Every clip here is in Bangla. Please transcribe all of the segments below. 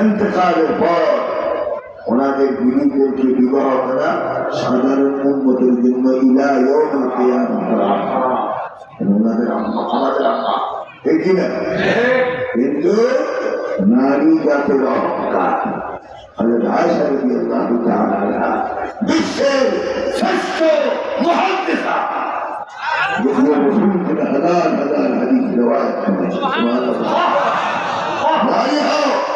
ইন্তেকালের পর ওনাদের বিবিদেরকে বিবাহ করা সাধারণ উন্মতের জন্য ইলা ইয়াউমুল কিয়ামah হারাম ওনাদের আম্মা, আমাদের আম্মা। ঠিক কি না? কিন্তু নারী জাতের অহংকার। বিশ্বের শ্রেষ্ঠ মুহাদ্দিসা যেগুলো রসুল হাজার হাজার হাদিস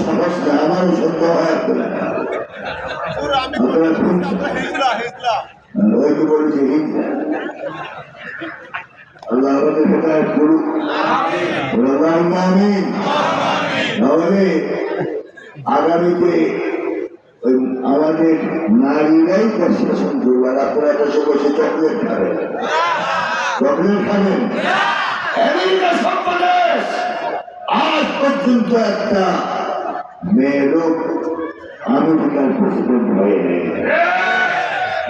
সাহস না আমারও হয়। বলেছে আগামীতে ওই আমাদের নারীরাই শাসন করবে আর বসে বসে চকলেট খাবেন। চকলেট খাবেন? পর্যন্ত একটা মেয়ে লোক আমেরিকার প্রেসিডেন্ট হয়ে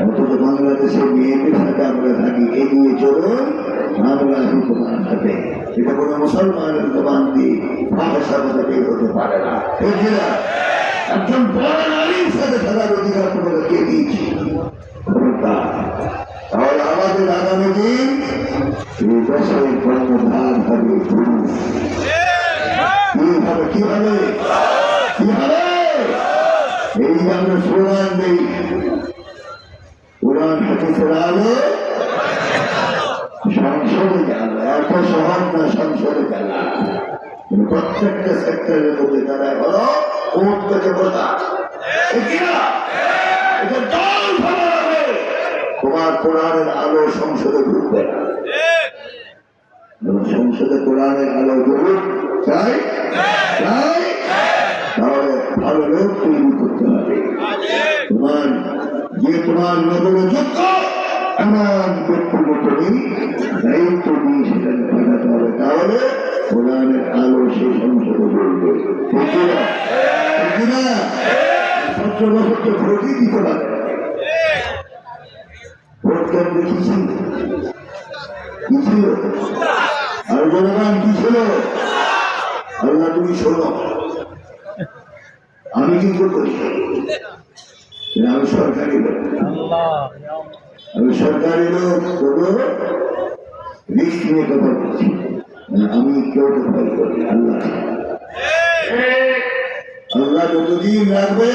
অথচ বাংলাদেশের মেয়েদের সাথে আমরা থাকি, এগিয়ে চলুন আমাদের আগামী দিন দেশের কর্মভার হবে প্রত্যেকটা সেক্টরের তারা হলো কোর্ট থেকে হবে। তোমার কোরআনের আলো সংসদে ঢুকবে না। সংসদে কোরআনের আলো ঢুকুক চাই চাই তাহলে ভালো লোক তৈরি করতে হবে। তোমার, যে তোমার নজরে যোগ্য এমন ব্যক্তিগতই দায়িত্ব নিয়ে সেখানে কি ছিল কি ছিল কি ছিল আল্লাহ তুমি শোনো আমি কিন্তু করি আমি সরকারি লোক। আমি সরকারি লোক। রিস্ক নিয়ে কথা বলছি। আমি আল্লাহ যতদিন রাখবে,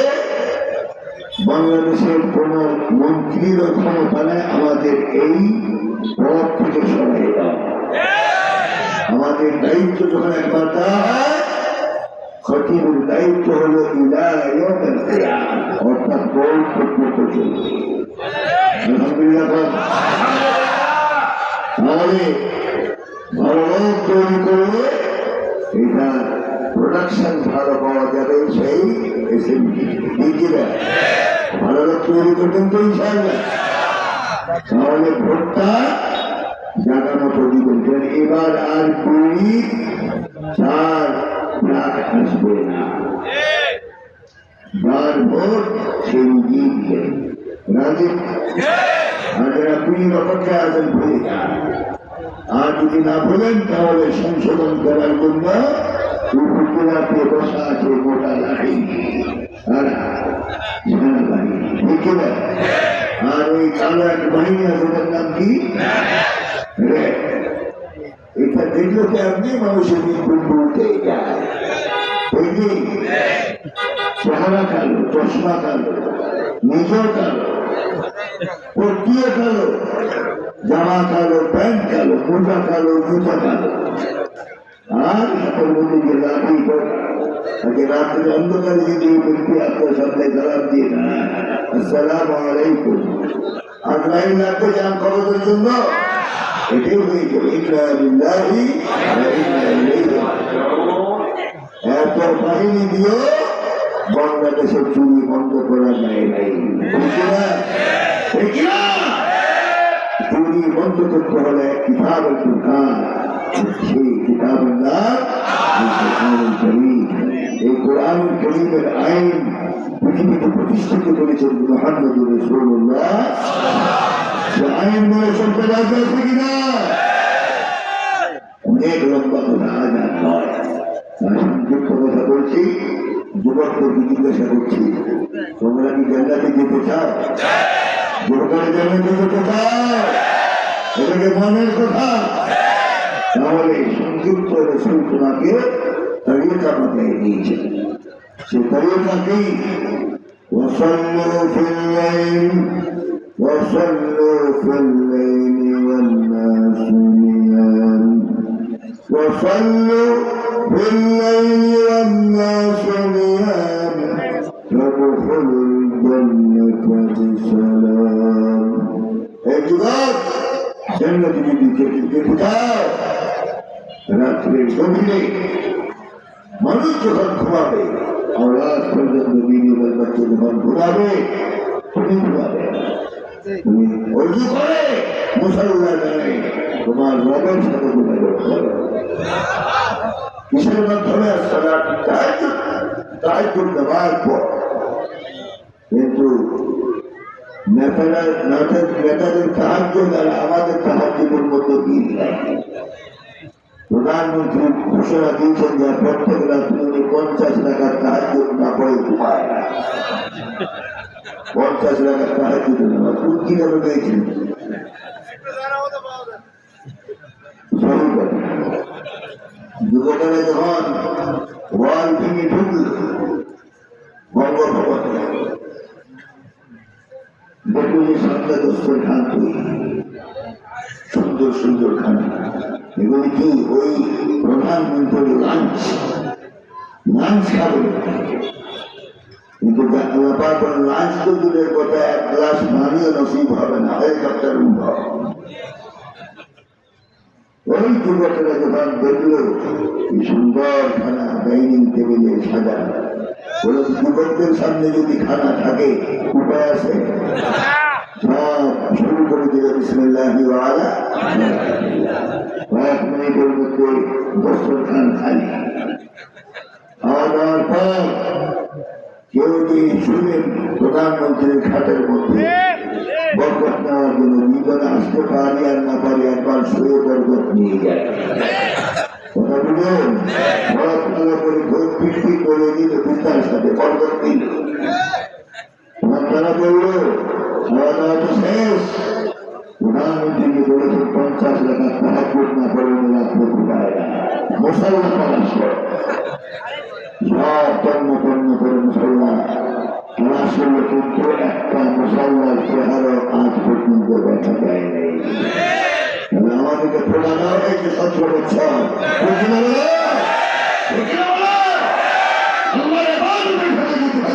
বাংলাদেশের কোন মন্ত্রীর ক্ষমতা নেই, আমাদের এই পথ থেকে সরাই আমাদের দায়িত্ব যখন একবার দেওয়া হয়, খতিবের দায়িত্ব হলো অর্থাৎ বল। লোক তৈরি করে এটা প্রোডাকশন ভালো পাওয়া যাবে, সেই এসএমডি দিদিরা ভালো তৈরি করবেন তো এবার আর কুড়ি চার লাখ আসবে না। যার ভোট সেই জিতবে। রাজি আর যারা কুড়ির অপেক্ষা আছেন ভুলে আর যদি না ভুলেন তাহলে সংশোধন করার জন্য উপজেলাতে বসা আছে মোটা লাঠি আর আর ওই কালো এক বাহিনী আছে ওটার নাম কি? এটা দেখলে তো আপনি মানুষের বিপুল উঠে যায় চেহারা কালো, চশমা কালো নিজেও কালো পটিয়ে কালো জামা কালো, প্যান্ট কালো, মোজা কালো, জুতা কালো। আর সকল যে লাঠি তাকে রাত্রে অন্ধকারে যদি ব্যক্তি আপনার সামনে সালাম দিয়ে না আসসালাম আলাইকুম। আর লাইন লাগবে যান খবরের জন্য? এটাই হয়ে যাবে ইলাইহি রাজিউন। বাহিনী দিয়েও বাংলাদেশের চুরি বন্ধ করা যায় না? বন্ধ করতে হলে পৃথিবীতে প্রতিষ্ঠিত করেছেন মোহাম্মদ বলছি যুবকদেরকে জিজ্ঞাসা করছি? তোমরা কি জান্নাতে যেতে চাও? যুবকের জান্নাতে যেতে চাও এটাকে মনের কথা তাহলে সংযুক্ত রসুল তোমাকে তরিকা বাতাই দিয়েছে সে তরিকাকেই وصلوا في الليل وصلوا في الليل والناس نيام وصلوا في الليل والناس نيام দাও রাত্রির গভীরে মানুষ যখন ঘুমাবে আওলাদ পর্যন্ত বিনিয়োগের বাচ্চা যখন ঘুমাবে। তুমি ঘুমাবে। তুমি অর্জু করে কিন্তু নেতাদের সাহায্য দ্বারা আমাদের সাহায্যের মিল নাই প্রধানমন্ত্রী ঘোষণা দিয়েছেন যে প্রত্যেক উনি পঞ্চাশ টাকার সাহায্য না করে পঞ্চাশ টাকার সাহায্য দেবে কোন কি নামে পেয়েছেন সহি কথা। যুবকেরা যখন ওয়াল ভেঙে ঢুকল, বঙ্গভবনে সামনে দস্তর খান তৈরি সুন্দর সুন্দর খানা এগুলি কি ওই প্রধানমন্ত্রীর লাঞ্চ লাঞ্চ খাবে। কিন্তু ব্যাপার লাঞ্চ তো দূরের কথা, এক গ্লাস পানিও নসিব হবে না। হেলিকপ্টার উঠব ওই যুবকেরা যখন সুন্দর খানা ডাইনিং টেবিলে সাজানো। যুবকদের সামনে যদি খানা থাকে, উপায় আছে? শুরু করে দিল বিসমিল্লাহি কয়েক মিনিটের মধ্যে দস্তর খান খাওয়া পর কেউ যদি শুনেন প্রধানমন্ত্রীর খাটের মধ্যে বরকত নেওয়ার জন্য জীবনে আসতে পারি আর না পারি, একবার শুয়ে বরকত নিয়ে যায়। কথা বুঝলেন? পিটি করে দিল পিতার সাথে নিল তোমার তারা বলল দাওয়া তো শেষ। প্রধানমন্ত্রীকে বলেছে, পঞ্চাশ টাকা সাহায্য না করে রাত্রে ঘুমায় না মুসলমান সব আসলে নাই আমাদেরকে প্রধান হয়েছে সতেরো বছর বুঝলে না? বুঝলে না? আল্লাহর ইবাদতের সাথে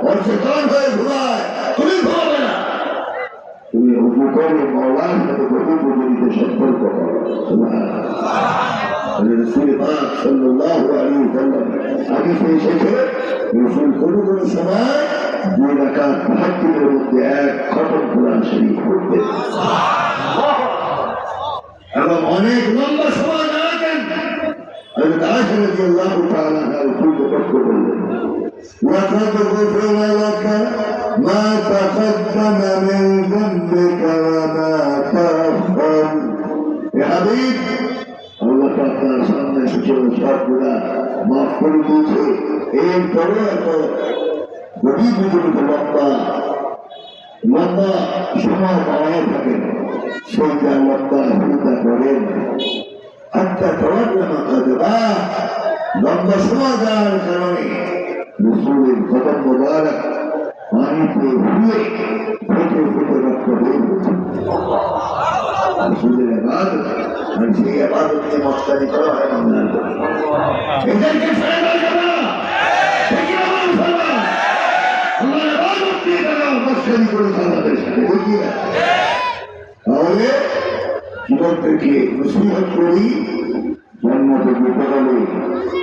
और शैतान है खुदा खुली भाग তুমি উপকারে মৌলার সাথে প্রতিযোগিতা সম্পর্ক করো। আগে তো এসেছে, রসুল কোনো কোনো সময় দুই টাকা বাহাত্তরের মধ্যে এক খতম কোরআন শরীফ পড়বে এবং অনেক লম্বা সময় না কেন আল্লাহ তাআলা রসুলকে কষ্ট করলেন। ওয়া কাদ গফরা ما تقدم من ذنبك وما تأخر يا حبيب আল্লাহ তো আপনার সামনে সুযোগ সবগুলা মাফ করে দিয়েছে এরপরে এত গভীর বিজড়িত লম্বা লম্বা সময় দাঁড়ায় থাকেন সেইটা লম্বা চিন্তা করেন একটা তরজমা কাজবা লম্বা সময় দেওয়ার কারণে রসুলের কদম মোবারক পানিতে হুয়ে ফেটে ফেটে রক্ত বের হচ্ছে রসুলের আবাদত আর সেই আবাদত নিয়ে মস্তানি করা বাংলার এদেরকে ছেড়ে দেওয়া যাবে না ঠিক না মুসলমান আল্লাহর আবাদত নিয়ে তারা মস্তানি করেছে আমাদের সাথে দেখি না তাহলে যুবকদেরকে নসিহত করি জান্নাতে যেতে হলে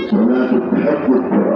সলাতে তাহাজ্জুদ পড়া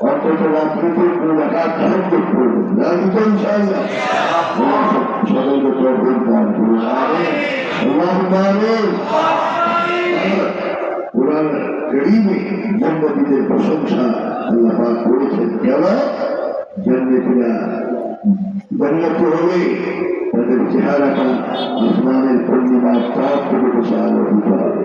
অন্তত রাত্রিতে কোনো রাখার সাহায্য করবেন রাজি তো ইনশাআল্লাহ। সকলকে তৌফিক দান করুন। আল্লাহুম্মা আমিন কোরআন করিমে জান্নাতীদের প্রশংসা আল্লাহ পাক করেছেন। কেন? জান্নাতীরা জান্নাতি হলে তাদের চেহারাটা হবে।